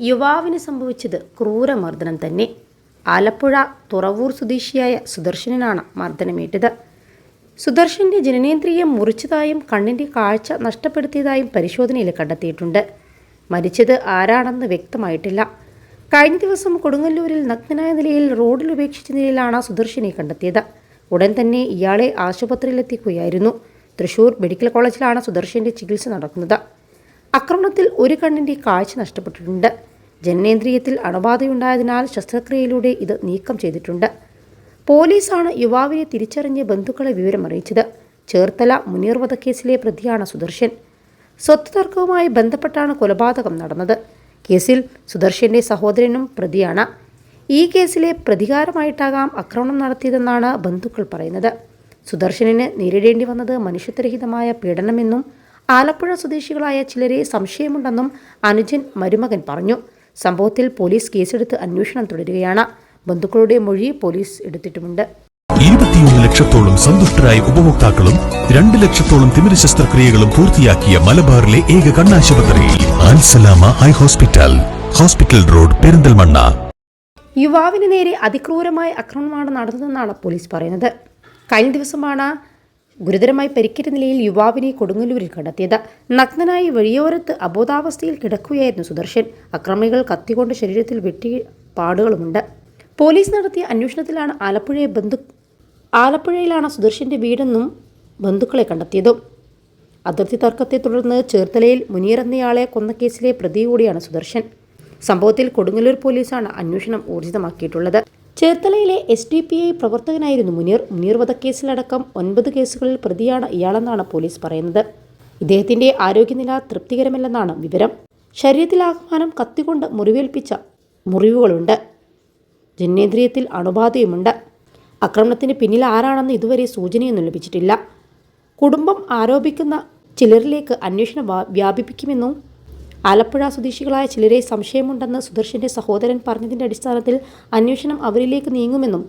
യുവാവിന് സംഭവിച്ചത് ക്രൂരമർദ്ദനം തന്നെ. ആലപ്പുഴ തുറവൂർ സ്വദേശിയായ സുദർശനാണ് മർദ്ദനമേറ്റത്. സുദർശന്റെ ജനനേന്ദ്രിയം മുറിച്ചതായും കണ്ണിന്റെ കാഴ്ച നഷ്ടപ്പെടുത്തിയതായും പരിശോധനയിൽ കണ്ടെത്തിയിട്ടുണ്ട്. മരിച്ചത് ആരാണെന്ന് വ്യക്തമായിട്ടില്ല. കഴിഞ്ഞ ദിവസം കൊടുങ്ങല്ലൂരിൽ നഗ്നനായ നിലയിൽ റോഡിൽ ഉപേക്ഷിച്ച നിലയിലാണ് സുദർശനെ കണ്ടെത്തിയത്. ഉടൻ തന്നെ ഇയാളെ ആശുപത്രിയിലെത്തിക്കുകയായിരുന്നു. തൃശൂർ മെഡിക്കൽ കോളേജിലാണ് സുദർശന്റെ ചികിത്സ നടക്കുന്നത്. ആക്രമണത്തിൽ ഒരു കണ്ണിന്റെ കാഴ്ച നഷ്ടപ്പെട്ടിട്ടുണ്ട്. ജനനേന്ദ്രിയത്തിൽ അണുബാധയുണ്ടായതിനാൽ ശസ്ത്രക്രിയയിലൂടെ ഇത് നീക്കം ചെയ്തിട്ടുണ്ട്. പോലീസാണ് യുവാവിനെ തിരിച്ചറിഞ്ഞ് ബന്ധുക്കളെ വിവരമറിയിച്ചത്. ചേർത്തല മുനീർ വധക്കേസിലെ പ്രതിയാണ് സുദർശൻ. സ്വത്ത് തർക്കവുമായി ബന്ധപ്പെട്ടാണ് കൊലപാതകം നടന്നത്. കേസിൽ സുദർശന്റെ സഹോദരനും പ്രതിയാണ്. ഈ കേസിലെ പ്രതികാരമായിട്ടാകാം ആക്രമണം നടത്തിയതെന്നാണ് ബന്ധുക്കൾ പറയുന്നത്. സുദർശനെ നേരിടേണ്ടി വന്നത് മനുഷ്യത്വരഹിതമായ പീഡനമെന്നും ആലപ്പുഴ സ്വദേശികളായ ചിലരെ സംശയമുണ്ടെന്നും അനുജൻ മരുമകൻ പറഞ്ഞു. സംഭവത്തിൽ പോലീസ് കേസെടുത്ത് അന്വേഷണം തുടരുകയാണ്. ബന്ധുക്കളുടെ മൊഴി പോലീസ് എടുത്തിട്ടുമുണ്ട്. ഇരുപത്തിയൊന്ന് ലക്ഷത്തോളം സന്തുഷ്ടരായ ഉപഭോക്താക്കളും രണ്ട് ലക്ഷത്തോളം തിമിര ശസ്ത്രക്രിയകളും പൂർത്തിയാക്കിയ മലബാറിലെ ഏക കണ്ണാശുപത്രി Alsalama eye hospital hospital road Perinthalmanna. യുവാവിന് നേരെ അതിക്രൂരമായ ആക്രമണമാണ് നടന്നതെന്നാണ് പോലീസ് പറയുന്നത്. കഴിഞ്ഞ ദിവസമാണ് ഗുരുതരമായി പരിക്കേറ്റ നിലയിൽ യുവാവിനെ കൊടുങ്ങല്ലൂരിൽ കണ്ടെത്തിയത്. നഗ്നനായി വഴിയോരത്ത് അബോധാവസ്ഥയിൽ കിടക്കുകയായിരുന്നു സുദർശൻ. അക്രമികൾ കത്തികൊണ്ട് ശരീരത്തിൽ വെട്ടി പാടുകളുമുണ്ട്. പോലീസ് നടത്തിയ അന്വേഷണത്തിലാണ് ആലപ്പുഴയെ ബന്ധു ആലപ്പുഴയിലാണ് സുദർശന്റെ വീടെന്നും ബന്ധുക്കളെ കണ്ടെത്തിയതും. അതിർത്തി തർക്കത്തെ തുടർന്ന് ചേർത്തലയിൽ മുനീർ എന്നയാളെ കൊന്ന കേസിലെ പ്രതി കൂടിയാണ് സുദർശൻ. സംഭവത്തിൽ കൊടുങ്ങല്ലൂർ പോലീസാണ് അന്വേഷണം ഊർജിതമാക്കിയിട്ടുള്ളത്. ചേർത്തലയിലെ എസ് ഡി പി ഐ പ്രവർത്തകനായിരുന്നു മുനീർ. മുനീർ വധക്കേസിലടക്കം ഒൻപത് കേസുകളിൽ പ്രതിയാണ് ഇയാളെന്നാണ് പോലീസ് പറയുന്നത്. ഇദ്ദേഹത്തിന്റെ ആരോഗ്യനില തൃപ്തികരമല്ലെന്നാണ് വിവരം. ശരീരത്തിലാഹ്വാനം കത്തിക്കൊണ്ട് മുറിവേൽപ്പിച്ച മുറിവുകളുണ്ട്. ജനനേന്ദ്രിയത്തിൽ അണുബാധയുമുണ്ട്. ആക്രമണത്തിന് പിന്നിൽ ആരാണെന്ന് ഇതുവരെ സൂചനയൊന്നും ലഭിച്ചിട്ടില്ല. കുടുംബം ആരോപിക്കുന്ന ചിലരിലേക്ക് അന്വേഷണം വ്യാ- വ്യാപിപ്പിക്കുമെന്നും ആലപ്പുഴ സ്വദേശികളായ ചിലരെ സംശയമുണ്ടെന്ന് സുദർശന്റെ സഹോദരൻ പറഞ്ഞതിന്റെ അടിസ്ഥാനത്തിൽ അന്വേഷണം അവരിലേക്ക് നീങ്ങുമെന്നും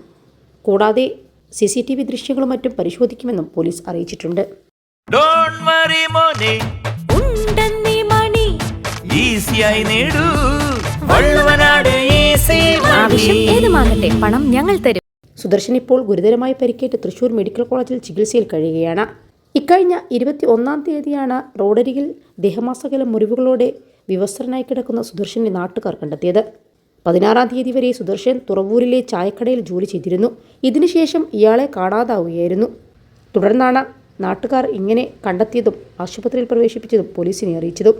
കൂടാതെ സി സി ടി വി ദൃശ്യങ്ങളും മറ്റും പരിശോധിക്കുമെന്നും പോലീസ് അറിയിച്ചിട്ടുണ്ട്. ഡോണ്ട് വറി മോനെ. ഉണ്ടെന്നീ മണി. ഈസിയായി നേടൂ. വള്ളുവനാട് ഈസി ആവശ്യം ഏതുമാകട്ടെ പണം ഞങ്ങൾ തരും. സുദർശൻ ഇപ്പോൾ ഗുരുതരമായി പരിക്കേറ്റ് തൃശൂർ മെഡിക്കൽ കോളേജിൽ ചികിത്സയിൽ കഴിയുകയാണ്. ഇക്കഴിഞ്ഞ ഇരുപത്തി ഒന്നാം തീയതിയാണ് റോഡരികിൽ ദേഹമാസകല മുറിവുകളോടെ വിവസ്ത്രനായി കിടക്കുന്ന സുദർശനെ നാട്ടുകാർ കണ്ടെത്തിയത്. പതിനാറാം തീയതി വരെ സുദർശൻ തുറവൂരിലെ ചായക്കടയിൽ ജോലി ചെയ്തിരുന്നു. ഇതിനുശേഷം ഇയാളെ കാണാതാവുകയായിരുന്നു. തുടർന്നാണ് നാട്ടുകാർ ഇങ്ങനെ കണ്ടെത്തിയതും ആശുപത്രിയിൽ പ്രവേശിപ്പിച്ചതും പോലീസിനെ അറിയിച്ചതും.